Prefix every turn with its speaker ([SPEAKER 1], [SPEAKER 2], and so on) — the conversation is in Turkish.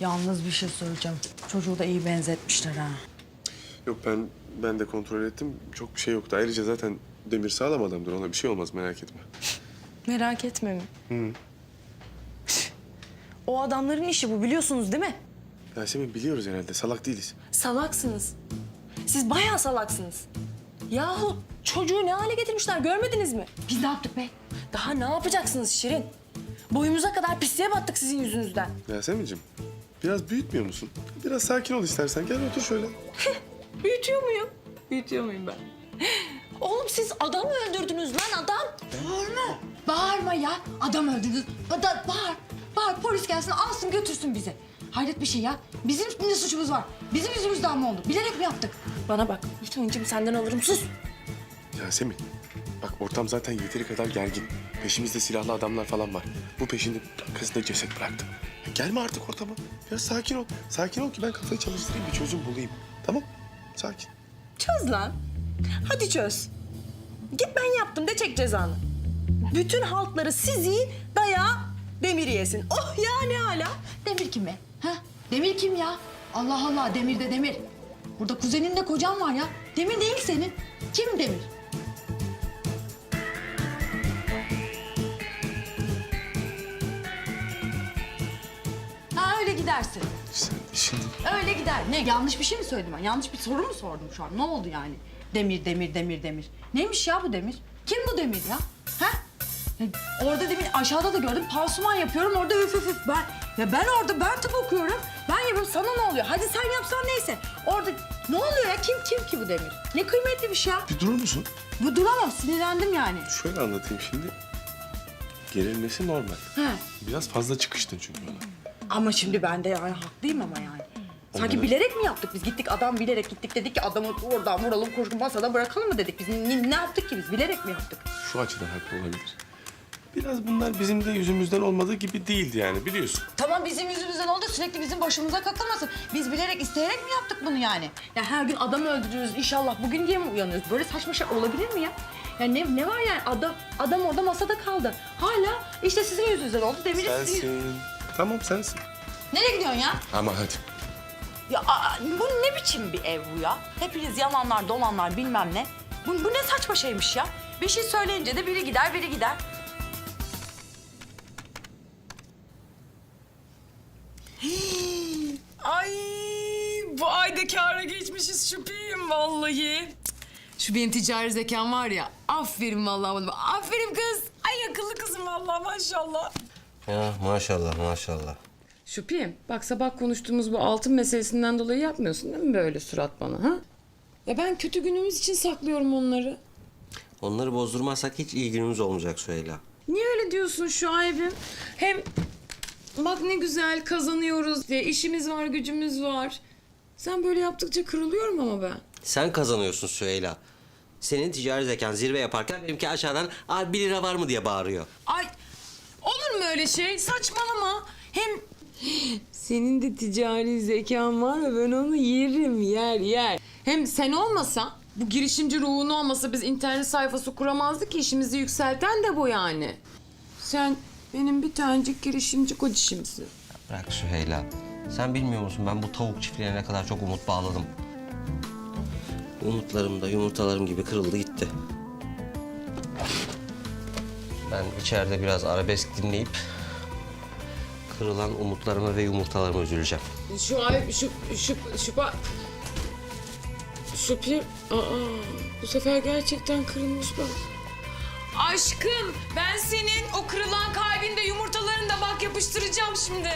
[SPEAKER 1] Yalnız bir şey söyleyeceğim. Çocuğu da iyi benzetmişler ha.
[SPEAKER 2] Yok ben ben de kontrol ettim. Çok bir şey yoktu. Ayrıca zaten Demir sağlam adamdır. Ona bir şey olmaz merak etme.
[SPEAKER 3] Merak etme mi? O adamların işi bu biliyorsunuz değil mi?
[SPEAKER 2] Yasemin biliyoruz herhalde. Salak değiliz.
[SPEAKER 3] Salaksınız. Siz bayağı salaksınız. Yahu çocuğu ne hale getirmişler görmediniz mi?
[SPEAKER 1] Biz ne yaptık be?
[SPEAKER 3] Daha ne yapacaksınız Şirin? Boyumuza kadar pisliğe battık sizin yüzünüzden.
[SPEAKER 2] Yasemin'cim biraz büyütmüyor musun? Biraz sakin ol istersen. Gel otur şöyle.
[SPEAKER 3] Büyütüyor muyum? Büyütüyor muyum ben? Oğlum siz adam öldürdünüz lan adam?
[SPEAKER 1] Bağırma. Bağırma ya. Adam öldürdü. Ada, bağır. Bağır polis gelsin alsın götürsün bizi. Hayret bir şey ya. Bizim ne suçumuz var? Bizim yüzümüzden mi oldu? Bilerek mi yaptık?
[SPEAKER 3] Bana bak. Lütfen senden alırım sus.
[SPEAKER 2] Yasemin bak ortam zaten yeteri kadar gergin. Peşimizde silahlı adamlar falan var. Bu peşinde kız da ceset bıraktı. Ya gelme artık ortama. Biraz sakin ol. Sakin ol ki ben kafayı çalıştırayım bir çözüm bulayım. Tamam? Sakin.
[SPEAKER 3] Çöz lan. Hadi çöz. Git ben yaptım de çek cezanı. Bütün halkları sizi daya demir yesin. Oh ya ne hala.
[SPEAKER 1] Demir kim be? Ha? Demir kim ya? Allah Allah Demir de Demir. Burada kuzeninle kocan var ya. Demir değil senin. Kim Demir? Gidersin.
[SPEAKER 2] Sen şimdi
[SPEAKER 1] Öyle gider. Ne yanlış bir şey mi söyledim ben? Yanlış bir soru mu sordum şu an? Ne oldu yani? Demir, demir, demir, demir. Neymiş ya bu demir? Kim bu demir ya? Ha? Ya orada demin aşağıda da gördüm. Pansuman yapıyorum. Orada üf üf üf. Ben, ya ben orada ben tıp okuyorum. Ben yapıyorum. Sana ne oluyor? Hadi sen yapsan neyse. Orada ne oluyor ya? Kim kim ki bu demir? Ne kıymetli bir şey ya.
[SPEAKER 2] bir durur musun?
[SPEAKER 1] Bu duramam. Sinirlendim yani.
[SPEAKER 2] Şöyle anlatayım şimdi. Gerilmesi normal.
[SPEAKER 1] He.
[SPEAKER 2] Biraz fazla çıkıştın çünkü ona.
[SPEAKER 1] Ama şimdi ben de yani haklıyım ama yani. Sanki bilerek mi yaptık biz? Gittik adam bilerek gittik dedik ki adamı oradan vuralım koşu masada bırakalım mı dedik biz? Ne, ne yaptık ki biz? Bilerek mi yaptık?
[SPEAKER 2] Şu açıdan haklı olabilir. Biraz bunlar bizim de yüzümüzden olmadığı gibi değildi yani biliyorsun.
[SPEAKER 1] Tamam bizim yüzümüzden oldu sürekli bizim başımıza kakılmasın. Biz bilerek isteyerek mi yaptık bunu yani? Ya her gün adam öldürüyoruz inşallah bugün diye mi uyanıyoruz? Böyle saçma şey olabilir mi ya? Ya ne, ne var yani adam adam orada masada kaldı. Hala işte sizin yüzünüzden oldu. Demir sizin...
[SPEAKER 2] Sensin. Tamam sensin.
[SPEAKER 1] Nereye gidiyorsun ya?
[SPEAKER 2] Ama hadi.
[SPEAKER 1] Ya aa, bu ne biçim bir ev bu ya? Hepiniz yalanlar dolanlar bilmem ne. Bu, bu ne saçma şeymiş ya? Bir şey söyleyince de biri gider biri gider.
[SPEAKER 4] Ay bu ayda kâra geçmişiz şüpheyim vallahi. Şu benim ticari zekam var ya. Aferin vallahi bana. Aferin kız. Ay akıllı kızım vallahi maşallah.
[SPEAKER 5] Ya maşallah maşallah.
[SPEAKER 4] Şüpheyim bak sabah konuştuğumuz bu altın meselesinden dolayı yapmıyorsun değil mi böyle surat bana ha? Ya ben kötü günümüz için saklıyorum onları.
[SPEAKER 5] Onları bozdurmazsak hiç iyi günümüz olmayacak Süheyla.
[SPEAKER 4] Niye öyle diyorsun şu Aybim? Hem bak ne güzel kazanıyoruz ve işimiz var gücümüz var. Sen böyle yaptıkça kırılıyorum ama ben.
[SPEAKER 5] Sen kazanıyorsun Süheyla. Senin ticari zekan zirve yaparken benimki aşağıdan abi bir lira var mı diye bağırıyor.
[SPEAKER 4] Ay öyle şey? Saçmalama. Hem senin de ticari zekan var ve ben onu yerim yer yer. Hem sen olmasan bu girişimci ruhun olmasa biz internet sayfası kuramazdık ki işimizi yükselten de bu yani. Sen benim bir tanecik girişimci kocişimsin.
[SPEAKER 5] Bırak Süheyla. Sen bilmiyor musun ben bu tavuk çiftliğine ne kadar çok umut bağladım. Umutlarım da yumurtalarım gibi kırıldı gitti. Ben içeride biraz arabesk dinleyip kırılan umutlarıma ve yumurtalarıma üzüleceğim.
[SPEAKER 4] Şu ay şu şu şu ba... Şu pir... Aa, bu sefer gerçekten kırılmış bak. Aşkım ben senin o kırılan kalbinde yumurtalarını da bak yapıştıracağım şimdi.